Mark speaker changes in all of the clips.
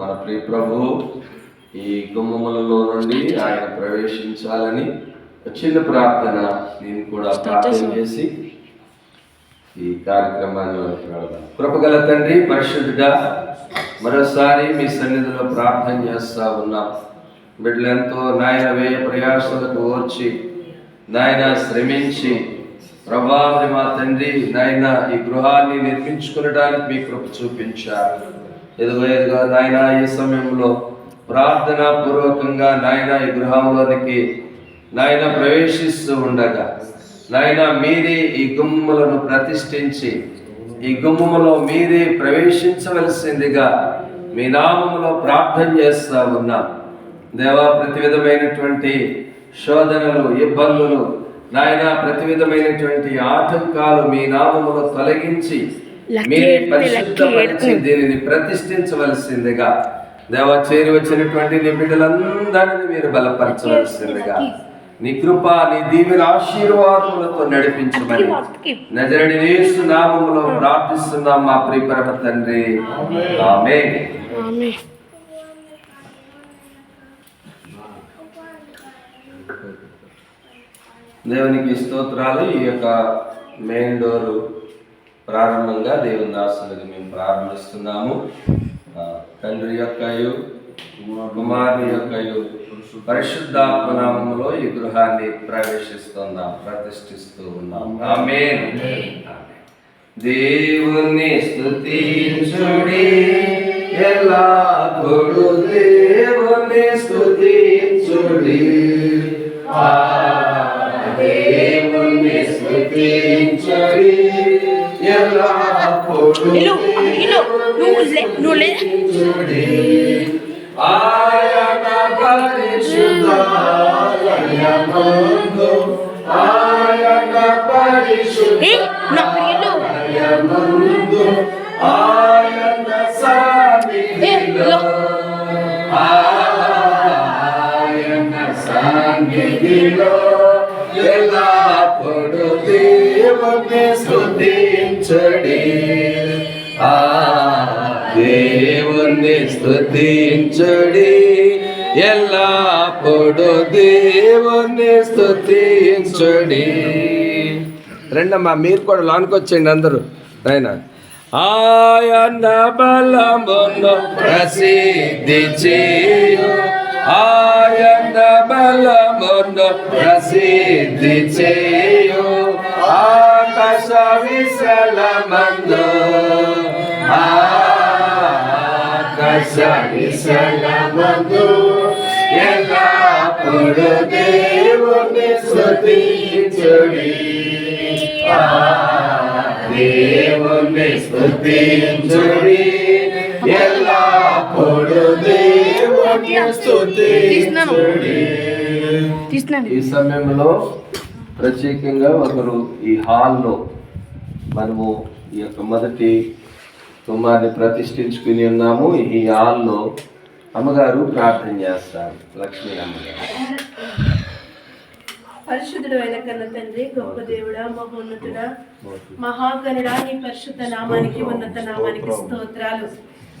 Speaker 1: మన ప్రియ ప్రభు ఈ గుమ్మములలో నుండి ఆయన ప్రవేశించాలని చిన్న ప్రార్థన నేను కూడా ప్రార్థన చేసి. ఈ కార్యక్రమాన్ని కృపగల తండ్రి పరిశుద్ధుడా మరోసారి మీ సన్నిధిలో ప్రార్థన చేస్తా ఉన్నాం. బిడ్డలెంతో నాయన వ్యయ ప్రయాసలకు ఓర్చి నాయన శ్రమించి ప్రభావి మా తండ్రి నాయన ఈ గృహాన్ని నిర్మించుకునడానికి మీ కృప చూపించారు. ఎదుగునేదిగా నాయన ఈ సమయంలో ప్రార్థనా పూర్వకంగా నాయన ఈ గృహంలోనికి నాయన ప్రవేశిస్తూ ఉండగా నాయన మీరే ఈ గుమ్మలను ప్రతిష్ఠించి ఈ గుమ్మములో మీరే ప్రవేశించవలసిందిగా మీ నామములో ప్రార్థన చేస్తా ఉన్నాం. దేవా ప్రతి విధమైనటువంటి శోధనలు ఇబ్బందులు నాయన ప్రతి విధమైనటువంటి ఆటంకాలు మీ నామములో తొలగించి మీరే పరిశుద్ధపరిచి దీనిని ప్రతిష్ఠించవలసిందిగా దేవా చేరి వచ్చినటువంటి నీ బిడ్డలందరినీ మీరు బలపరచవలసిందిగా నీ కృప నీ దీవెన ఆశీర్వాదములతో నడిపించమని నజరడి యేసు నామములో ప్రార్థిస్తున్నాం మా ప్రియపరమ తండ్రి.
Speaker 2: ఆమె
Speaker 1: దేవునికి స్తోత్రాలు. ఈ యొక్క మెయిన్ డోర్ ప్రారంభంగా దేవుని దాసులకు మేము ప్రారంభిస్తున్నాము. తండ్రి యొక్కయు కుమారుని యొక్కయు పరిశుద్ధాత్మ నామములో ఈ గృహాన్ని ప్రవేశిస్తున్నాం ప్రతిష్ఠిస్తూ ఉన్నాం. ఆమేన్. దేవుని ఎలా ఎల్లప్పుడూ దేవుని స్తుతించుడి. ఆ
Speaker 2: ఇల్లు ఇల్లు నువ్వు లే నువ్వు లే
Speaker 1: స్తుతించుడి ఆయన పరిశుద్ధాలయమందు ఆయన పరిశుద్ధ
Speaker 2: ఏ నా ఇల్లు
Speaker 1: ముందు ఆయన
Speaker 2: ఏ
Speaker 1: సన్నిధిలో
Speaker 2: లో
Speaker 1: ఆయన సన్నిధిలో ఎల్లప్పుడు దేవుని స్తుతించడి దేవుని ఎల్లప్పుడు దేవుని స్తుతించడి రెండమ్మా మీరు కూడా లోనికి అందరూ. ఆయన ఆయన బలమును ప్రసిద్ధి చేయు. ఆయన బలమును ప్రసిద్ధి చేయు. ఆకాశ విశలమ విశలమందు ఎల్లప్పుడు దేవుని స్తుతించుడి. ఆ దేవుని స్తుతించుడి. ఎల్లప్పుడు దేవుని ఈ సమయంలో ప్రత్యేకంగా ఒకరు ఈ హాల్లో మనము ఈ యొక్క మొదటి కుమార్ని ప్రతిష్ఠించుకుని ఉన్నాము. ఈ హాల్లో అమ్మగారు ప్రార్థన చేస్తారు. లక్ష్మీ అమ్మగారు.
Speaker 3: పరిశుద్ధుడు అయిన కన్న తండ్రి గొప్ప దేవుడా మహోన్నతుడా మహాగణుడా నీ పరిశుద్ధ నామానికి ఉన్నత నామానికి స్తోత్రాలు.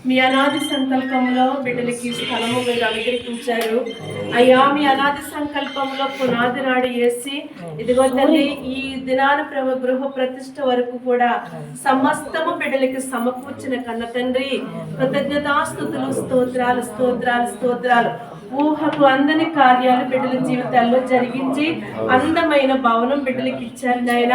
Speaker 3: మీ అనాది సంకల్పంలో బిడ్డలకి స్థలము మీరు అనుగ్రహించారు. అయ్యా మీ అనాది సంకల్పంలో పునాది నాడు వేసి ఇదిగో తల్లి ఈ దినాన ప్రభు గృహ ప్రతిష్ట వరకు కూడా సమస్తము బిడ్డలకి సమకూర్చిన కన్న తండ్రి కృతజ్ఞతాస్తుతులు స్తోత్రాలు స్తోత్రాలు స్తోత్రాలు. ఊహకు అందని కార్యాలు బిడ్డల జీవితాల్లో జరిగించి అందమైన భవనం బిడ్డలకి ఇచ్చారు నాయన.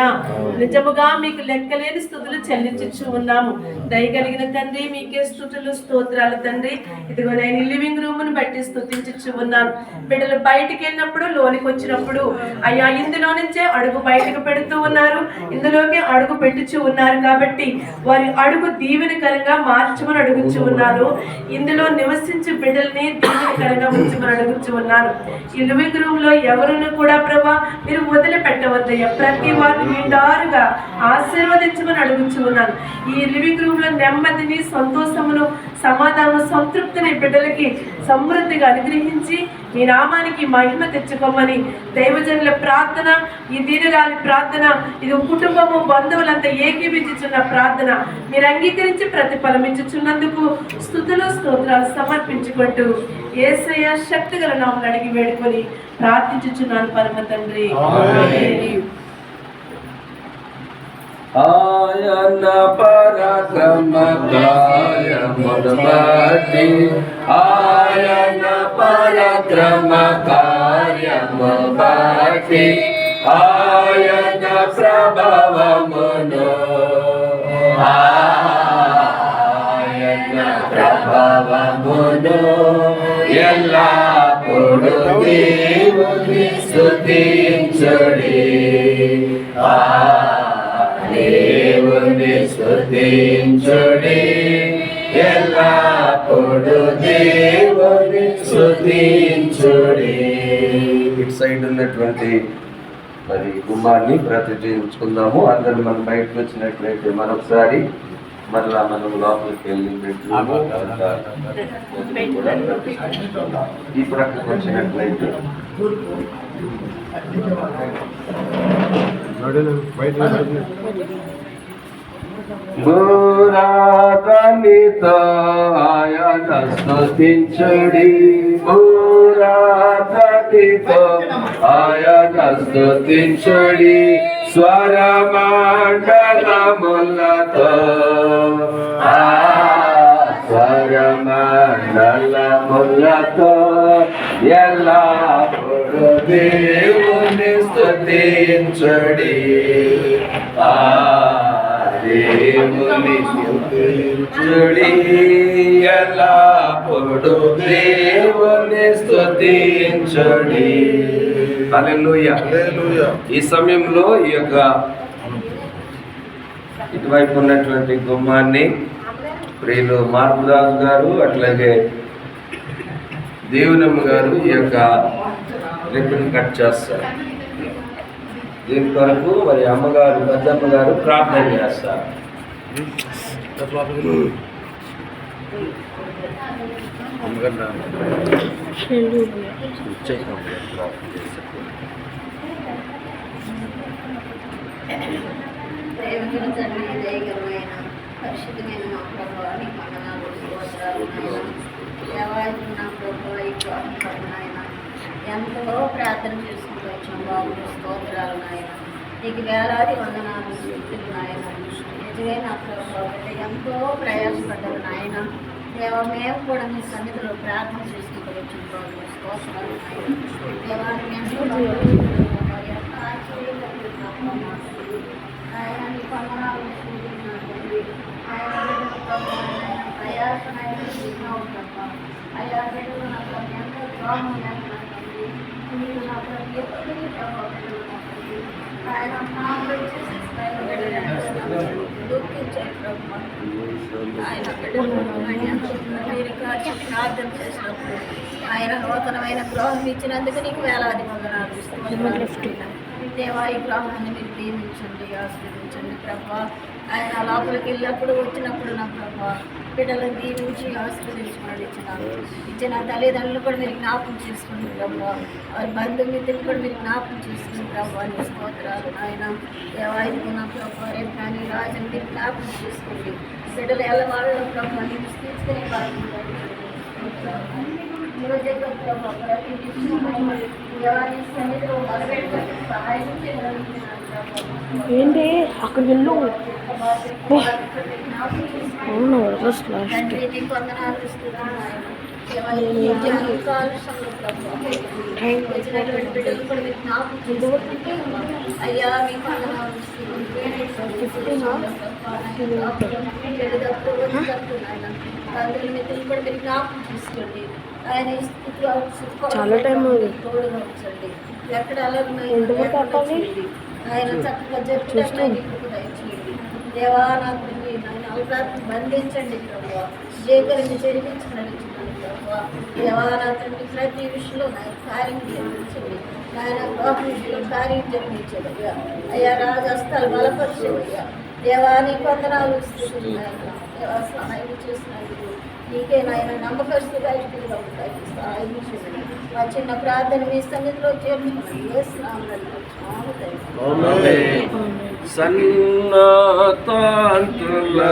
Speaker 3: నిజముగా మీకు లెక్కలేని స్థుతులు చెల్లించు ఉన్నాము. దయగలిగిన తండ్రి మీకే స్థుతులు స్తోత్రాలు తండ్రి. ఇదిగో నేను లివింగ్ రూమ్ను బట్టి స్థుతించు ఉన్నాను. బిడ్డలు బయటికి వెళ్ళినప్పుడు లోనికి వచ్చినప్పుడు అయ్యా ఇందులో నుంచే అడుగు బయటకు పెడుతూ ఉన్నారు. ఇందులోకి అడుగు పెట్టుచు ఉన్నారు కాబట్టి వారి అడుగు దీవెనకరంగా మార్చమని అడుగుచు ఉన్నాను ఇందులో నివసించే బిడ్డల్ని దీవెనకరంగా ఉంచమని అడుగుచు ఉన్నాను ఈ లివింగ్ రూమ్లో ఎవరిని కూడా ప్రభా మీరు వదిలిపెట్టవద్దయ్యా. ప్రతి వారిని నిండారుగా ఆశీర్వదించమని అడుగుచు ఉన్నాను. ఈ లివింగ్ రూమ్లో నెమ్మదిని సంతోషమును సమాధానం సంతృప్తిని బిడ్డలకి సమృద్ధిగా అనుగ్రహించి మీ నామానికి మహిమ తెచ్చుకోమని దైవజనుల ప్రార్థన ఈ దీనరాలి ప్రార్థన ఇది కుటుంబము బంధువులంతా ఏకీభించుచున్న ప్రార్థన మీరు అంగీకరించి ప్రతిఫలమించుచున్నందుకు స్థుతులు స్తోత్రాలు సమర్పించుకుంటూ ఏసయ్య శక్తి గల నామలు అడిగి వేడుకొని ప్రార్థించుచున్నాను పరమ తండ్రి.
Speaker 1: ఆయన పరాక్రమ కార్యమును ఆయన పరాక్రమ కార్యము బట్టి ఆయన ప్రభవమును. ఆయన ప్రభవమును ఎల్లప్పుడు దేవుని స్తుతించుడి ఆ స్తుతించుడి ఎల్లప్పుడు దేవుని స్తుతించుడి ఇటు సైడ్ ఉన్నటువంటి మరి గుమ్మాన్ని ప్రతిష్ఠించుకుందాము అందరూ మనం బయటకు వచ్చినట్లయితే మరొకసారి మరలా మనం లోపలికి వెళ్ళి బెడ్రూమ్ అంతా కూడా ప్రతిష్ఠించుకుందాం. ఈ ప్రక్కకు వచ్చినట్లయితే. భూరాతనితో ఆయన స్తుతించుడి భూరాతనితో ఆయన స్తుతించుడి స్వరమండలములతో స్వరమండలములతో ఎల్లప్పుడు దేవుని స్తుతించుడి. ఆ దేవుని హల్లెలూయా ఈ సమయంలో ఈ యొక్క ఇటువైపు ఉన్నటువంటి గుమ్మాన్ని ప్రియులు మార్పుదాస్ గారు అట్లాగే దేవునమ్మ గారు ఈ యొక్క రిబ్బన్ కట్ చేస్తారు. దీని కొరకు మరి అమ్మగారు పెద్దమ్మ గారు ప్రార్థన చేస్తారు.
Speaker 4: దేవుని తండ్రి దయగలమైన పరిశుద్ధమైన మా ప్రభావ నీకు వందనాలు దేవాలయం నా ప్రభావ ఎంతో ప్రార్థన చేసుకుంటూ వచ్చాం బాబు స్తోత్రాలు నాయన నీకు వేలాది వందనాలు స్థితులు నాయన నిజమే నా ఎంతో ప్రయాసపడ్డారు నాయన దేవ మేము కూడా మీ సన్నిధిలో ప్రార్థన చేసుకుంటూ వచ్చాం బాబు స్తోత్రాలు నాయన దేవాన్ని ఎంతో ఎంత ఆయన నీ వందనాలు ఆయన బిడ్డల అయ్యా బిడ్డలు ఎంతో ద్రోహం ఎంత మీరు నా ఆయన నామములో దుఃఖించారు ఆయన మీరు ప్రార్థన చేసినప్పుడు ఆయన నూతనమైన గ్రహం ఇచ్చినందుకు నీకు వేలాది వందనాలు దేవా ఈ గ్రహాన్ని మీరు ప్రేమించండి ఆశీర్వించండి ప్రభా ఆయన లోపలికి వెళ్ళినప్పుడు వచ్చినప్పుడు నా ప్రభా బిడ్డలను దీవించి ఆశీర్వదించుకున్నాడు ఇచ్చిన ఇచ్చిన తల్లిదండ్రులు కూడా మీరు జ్ఞాపకం చేసుకుని ప్రభా వారి బంధుమిత్రులు కూడా మీరు జ్ఞాపకం చేసుకుని ప్రభా నీ స్తోత్రాలు. ఆయన దేవాయుకున్న ప్రభా రేపు కానీ రాజని మీరు జ్ఞాపకం చేసుకోండి. బిడ్డలు ఎలా వాళ్ళ ప్రభా నేను తీసుకునే
Speaker 2: ఏంటి అక్కడ వెళ్ళు అవును ఫస్ట్ లాస్ట్
Speaker 4: అయ్యా మీకు.
Speaker 2: చాలా టైం ఉంది. ఎంతవరకు ఆపాలి?
Speaker 4: ఆయన చక్కగా దయచేయండి దేవా నా తండ్రి నన్ను అవకాశం బంధించండి ప్రభావ. జేకరిని చెరిపించండి ప్రభావ. దేవా నా తండ్రి ప్రతి విషయంలో నా కార్యం జరిగించండి ఆయన గోప విషయంలో కార్యం జరిగించండి అయ్యా రాజస్థాలు బలపరచండి. అయ్యా దేవా నీ వందనాలు ఇస్తున్నాను దేవా సహాయం చేసినందుకు నీకే నాయన నమ్మకస్తుగా ఇష్టంగా ఉంటాయి. సహాయం చేయండి. మా చిన్న ప్రార్థన మీ సన్నిధిలో చేర్చుకోండి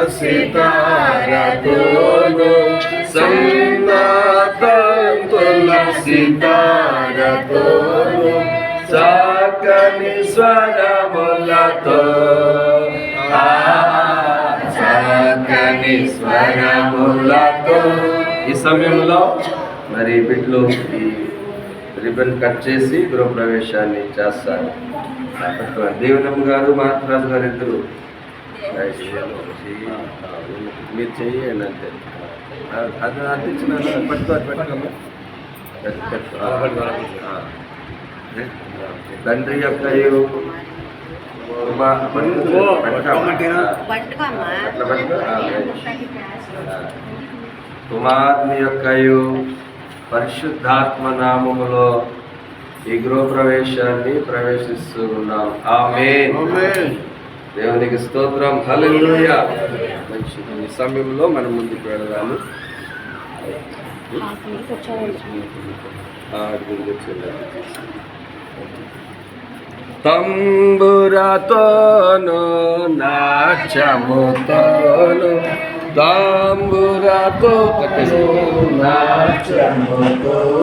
Speaker 1: సితారతోను. సన్నతాంతుల సితారతోను. సాకని స్వరములతో. సాకని స్వరములతో. ఈ సమయంలో మరి బిడ్డలు ఈ రిబన్ కట్ చేసి గృహప్రవేశాన్ని చేస్తారు. దేవనమ్మ గారు మహాత్రాజు గారు ఇద్దరు. మీరు చెయ్యండి అంతే. అది అందించిన పట్టుకో పెట్టుకోమ్మా పెట్టు, పెట్టు. ఆ, ఆ. తండ్రి యొక్క. కుమారుని యొక్కయు పరిశుద్ధాత్మ నామములో ఈ గృహప్రవేశాన్ని ప్రవేశిస్తూ ఉన్నాం. ఆమె దేవునికి స్తోత్రం. మంచిది. ఈ సమయంలో మనం ముందుకు వెళదాము.
Speaker 2: Half minute
Speaker 1: tamburato, tamburato, tamburato,